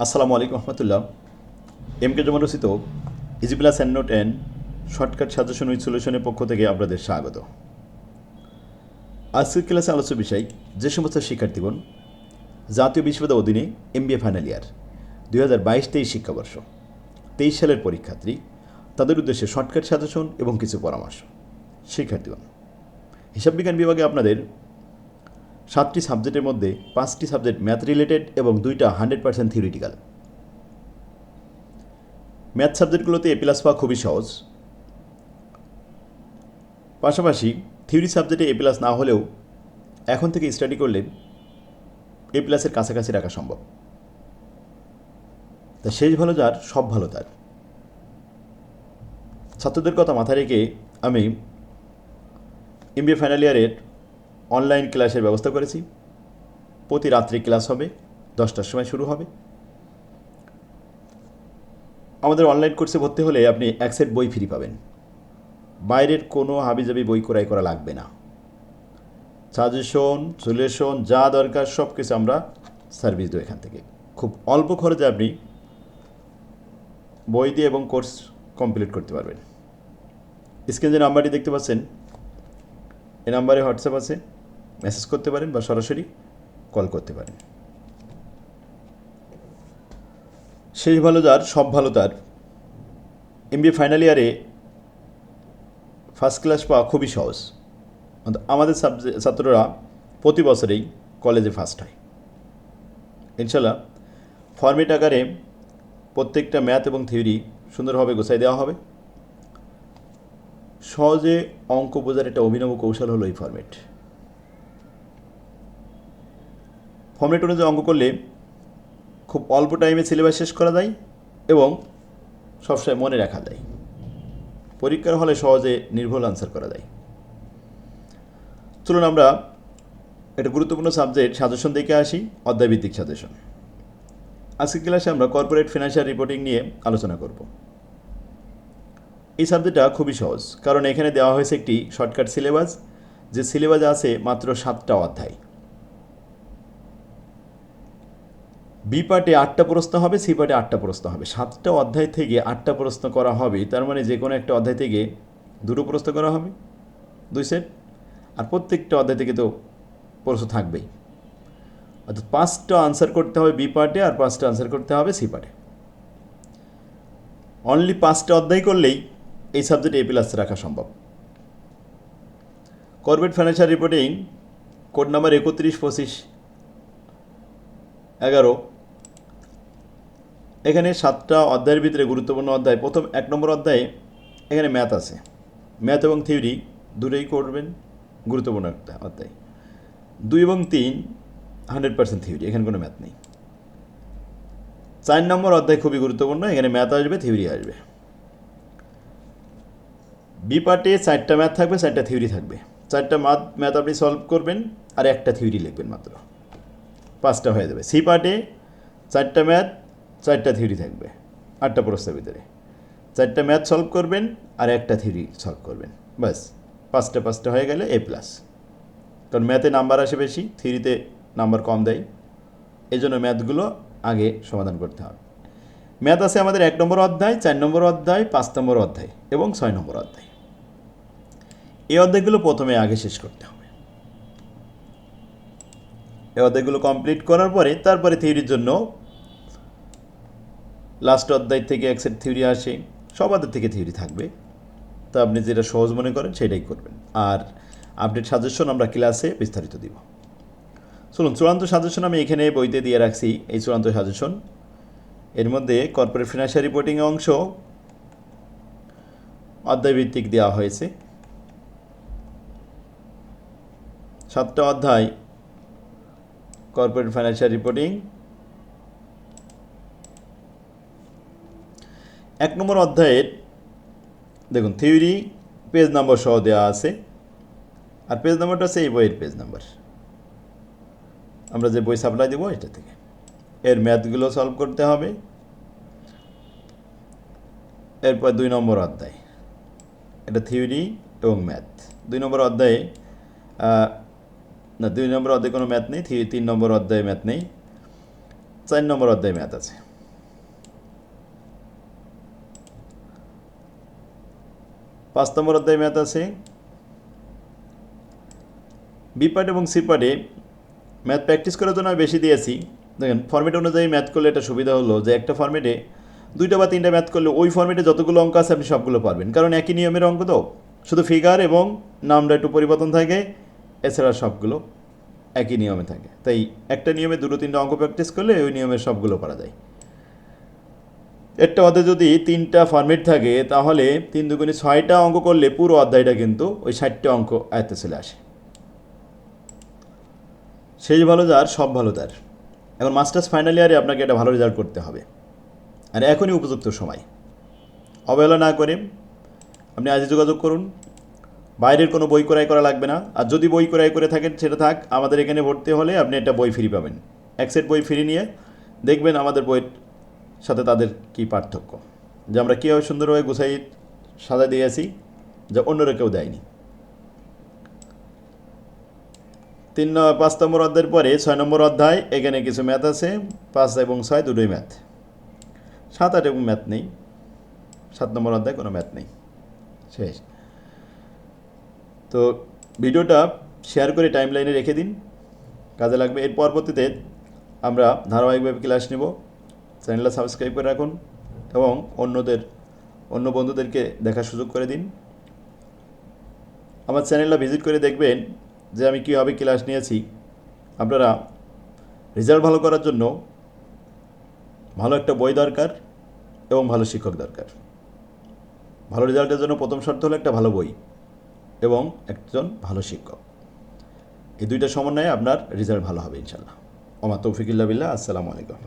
আসসালামু আলাইকুম রহমতুল্লাহ। M K Zaman রচিত easy plus and shortcut suggestion with সলিউশনের পক্ষ থেকে আপনাদের স্বাগত। আজকের ক্লাসে আলোচ্য বিষয়, যে সমস্ত শিক্ষার্থীগণ জাতীয় বিশ্ববিদ্যালয় অধীনে এম এমবিএ ফাইনাল ইয়ার দুই হাজার বাইশ তেইশ শিক্ষাবর্ষ, তেইশ সালের পরীক্ষার্থী, তাদের উদ্দেশ্যে শর্টকাট সাজেশন এবং কিছু পরামর্শ। শিক্ষার্থীগণ, হিসাব বিজ্ঞান বিভাগে আপনাদের সাতটি সাবজেক্টের মধ্যে পাঁচটি সাবজেক্ট ম্যাথ রিলেটেড এবং দুইটা হান্ড্রেড পার্সেন্ট থিওরিটিক্যাল। ম্যাথ সাবজেক্টগুলোতে এ প্লাস পাওয়া খুবই সহজ। পাশাপাশি থিওরি সাবজেক্টে এ প্লাস না হলেও এখন থেকে স্টাডি করলে এ প্লাসের কাছাকাছি রাখা সম্ভব। তা শেষ ভালো যার, সব ভালো তার। ছাত্রদের কথা মাথায় রেখে আমি এমবিএ ফাইনাল ইয়ারের অনলাইন ক্লাসের ব্যবস্থা করেছি। প্রতি রাত্রে ক্লাস হবে, দশটার সময় শুরু হবে। আমাদের অনলাইন কোর্সে ভর্তি হলে আপনি এক সেট বই ফ্রি পাবেন। বাইরের কোনো হাবিজাবি বই ক্রয় করা লাগবে না। সাজেশন সলিউশন যা দরকার সব কিছু আমরা সার্ভিস দেবো এখান থেকে। খুব অল্প খরচে আপনি বই দিয়ে এবং কোর্স কমপ্লিট করতে পারবেন। স্ক্রিন যে নাম্বারটি দেখতে পাচ্ছেন, এই নাম্বারে হোয়াটসঅ্যাপ আছে। মেসেজ করতে পারেন বা সরাসরি কল করতে পারেন। শেষ ভালো যার সব ভালো তার এমবিএ ফাইনাল ইয়ারে ফার্স্ট ক্লাস পাওয়া খুবই সহজ। আমাদের সাবজেক্ট ছাত্ররা প্রতি বছরেই কলেজে ফার্স্ট হয়। ইনশাল্লাহ ফর্মেট আকারে প্রত্যেকটা ম্যাথ এবং থিওরি সুন্দরভাবে গোছাই দেওয়া হবে। সহজে অঙ্ক বোঝার একটা অভিনব কৌশল হলো এই ফর্মেট ফর্মেট অনুযায়ী অঙ্ক করলে খুব অল্প টাইমে সিলেবাস শেষ করা যায় এবং সবসময় মনে রাখা যায়। পরীক্ষার হলে সহজে নির্ভুল আনসার করা যায়। চলুন আমরা একটা গুরুত্বপূর্ণ সাবজেক্ট সাজেশন দেখে আসি, অধ্যায়ভিত্তিক সাজেশন আজকের ক্লাসে আমরা কর্পোরেট ফিনান্সিয়াল রিপোর্টিং নিয়ে আলোচনা করব। এই সাবজেক্টটা খুবই সহজ, কারণ এখানে দেওয়া হয়েছে একটি শর্টকাট সিলেবাস যে সিলেবাস আছে মাত্র সাতটা অধ্যায়। বি পার্টে আটটা প্রশ্ন হবে, সি পার্টে আটটা প্রশ্ন হবে। সাতটা অধ্যায় থেকে আটটা প্রশ্ন করা হবে, তার মানে যে কোনো একটা অধ্যায় থেকে দুটো প্রশ্ন করা হবে, দুই সেট। আর প্রত্যেকটা অধ্যায় থেকে তো প্রশ্ন থাকবেই। অর্থাৎ পাঁচটা আনসার করতে হবে বি পার্টে আর পাঁচটা আনসার করতে হবে সি পার্টে। অনলি পাঁচটা অধ্যায় করলেই এই সাবজেক্টে এ প্লাস রাখা সম্ভব। Corporate financial reporting code number একত্রিশ, পঁচিশ, এগারো এখানে সাতটা অধ্যায়ের ভিতরে গুরুত্বপূর্ণ অধ্যায়। প্রথম এক নম্বর অধ্যায়ে এখানে ম্যাথ আছে। ম্যাথ এবং থিওরি দুটোই করবেন, গুরুত্বপূর্ণ একটা অধ্যায়। দুই এবং তিন, হান্ড্রেড পার্সেন্ট থিওরি, এখানে কোনো ম্যাথ নেই। চার নম্বর অধ্যায় খুবই গুরুত্বপূর্ণ, এখানে ম্যাথ আসবে, থিওরি আসবে। বি পার্টে চারটা ম্যাথ থাকবে, চারটা থিওরি থাকবে। চারটা ম্যাথ ম্যাথ আপনি সলভ করবেন আর একটা থিওরি লিখবেন মাত্র। পাঁচটা হয়ে যাবে। সি পার্টে চারটা ম্যাথ চারটা থিওরি থাকবে, আটটা প্রশ্নের ভিতরে। চারটা ম্যাথ সলভ করবেন আর একটা থিওরি সলভ করবেন। ব্যাস, পাঁচটা পাঁচটা হয়ে গেলে এ প্লাস কারণ ম্যাথে নাম্বার আসে বেশি থিওরিতে নাম্বার কম দেয়। এই জন্য ম্যাথগুলো আগে সমাধান করতে হবে। ম্যাথ আছে আমাদের এক নম্বর অধ্যায়, চার নম্বর অধ্যায়, পাঁচ নম্বর অধ্যায় এবং ছয় নম্বর অধ্যায়। এই অধ্যায়গুলো প্রথমে আগে শেষ করতে হবে। এই অধ্যায়গুলো কমপ্লিট করার পরে, তারপরে থিওরির জন্য লাস্ট অধ্যায় থেকে এক সেট থিওরি আসে, সব অধ্যায় থেকে থিওরি থাকবে। তো আপনি যেটা সহজ মনে করেন সেটাই করবেন। আর আপডেট সাজেশন আমরা ক্লাসে বিস্তারিত দিব। শুনুন চূড়ান্ত সাজেশন আমি এখানে বইতে দিয়ে রাখছি, এই চূড়ান্ত সাজেশন এর মধ্যে কর্পোরেট ফিনান্সিয়াল রিপোর্টিং অংশ অধ্যায়ভিত্তিক দেওয়া হয়েছে। সাতটা অধ্যায় কর্পোরেট ফাইন্যান্সিয়াল রিপোর্টিং এক নম্বর অধ্যায়ের, দেখুন থিওরি পেজ নাম্বার সহ দেওয়া আছে। আর পেজ নাম্বারটা হচ্ছে এই বইয়ের পেজ নাম্বার আমরা যে বই সাপ্লাই দেবো এটা থেকে। এর ম্যাথগুলো সলভ করতে হবে। এরপর দুই নম্বর অধ্যায়। এটা থিওরি এবং ম্যাথ দুই নম্বর অধ্যায়ে না, দুই নম্বর অধ্যায়ে কোনো ম্যাথ নেই, তিন নম্বর অধ্যায়ে ম্যাথ নেই। চার নম্বর অধ্যায়ে ম্যাথ আছে। পাঁচ নম্বর অধ্যায় ম্যাথ আছে। বি পার্ট এবং সি পার্টে ম্যাথ প্র্যাকটিস করার জন্য আমি বেশি দিয়েছি। দেখেন ফর্মেট অনুযায়ী ম্যাথ করলে এটা সুবিধা হলো যে একটা ফর্মেটে দুইটা বা তিনটা ম্যাথ করলে ওই ফর্মেটে যতগুলো অঙ্ক আছে আপনি সবগুলো পারবেন। কারণ একই নিয়মের অঙ্ক তো। শুধু ফিগার এবং নামটা একটু পরিবর্তন থাকে, এছাড়া সবগুলো একই নিয়মে থাকে। তাই একটা নিয়মে দুটো তিনটা অঙ্ক প্র্যাকটিস করলে ওই নিয়মে সবগুলো পারা যায়। একটা অধ্যায় যদি তিনটা ফর্মেট থাকে, তাহলে তিন দুগুণে ছয়টা অঙ্ক করলে পুরো অধ্যায়টা কিন্তু ওই ষাটটা অঙ্ক আয়ত্তে চলে আসে। শেষ ভালো যার, সব ভালো তার। এখন মাস্টার্স ফাইনাল ইয়ারে আপনাকে একটা ভালো রেজাল্ট করতে হবে। আর এখনই উপযুক্ত সময়। অবহেলা না করে আপনি আজই যোগাযোগ করুন। বাইরের কোনো বই ক্রয় করা লাগবে না। আর যদি বই ক্রয় করে থাকেন, সেটা থাক, আমাদের এখানে ভর্তি হলে আপনি একটা বই ফ্রি পাবেন। এক সেট বই ফ্রি নিয়ে দেখবেন আমাদের বইয়ের সাথে তাদের কি পার্থক্য? যে আমরা কীভাবে সুন্দরভাবে গুছাই সাজা দিয়েছি যা অন্যরা কেউ দেয়নি। তিন ন- পাঁচ নম্বর অধ্যায়ের পরে ছয় নম্বর অধ্যায়, এখানে কিছু ম্যাথ আছে, পাঁচ এবং ছয় দুটোই ম্যাথ। সাত, আট এবং ম্যাথ নেই। সাত নম্বর অধ্যায় কোনো ম্যাথ নেই। শেষ। তো ভিডিওটা শেয়ার করে টাইম লাইনে রেখে দিন। কাজে লাগবে এর পরবর্তীতে আমরা ধারাবাহিকভাবে ক্লাস নেব। চ্যানেলটা সাবস্ক্রাইব করে রাখুন এবং অন্যদের, অন্য বন্ধুদেরকে দেখার সুযোগ করে দিন। আমার চ্যানেলটা ভিজিট করে দেখবেন যে আমি কীভাবে ক্লাস নিয়েছি। আপনারা রেজাল্ট ভালো করার জন্য ভালো একটা বই দরকার এবং ভালো শিক্ষক দরকার। ভালো রেজাল্টের জন্য প্রথম শর্ত হলো একটা ভালো বই এবং একজন ভালো শিক্ষক। এই দুইটা সমন্বয়ে আপনার রেজাল্ট ভালো হবে ইনশাল্লাহ ওমা তৌফিকুল্লাহ বিল্লাহ। আসসালামু আলাইকুম।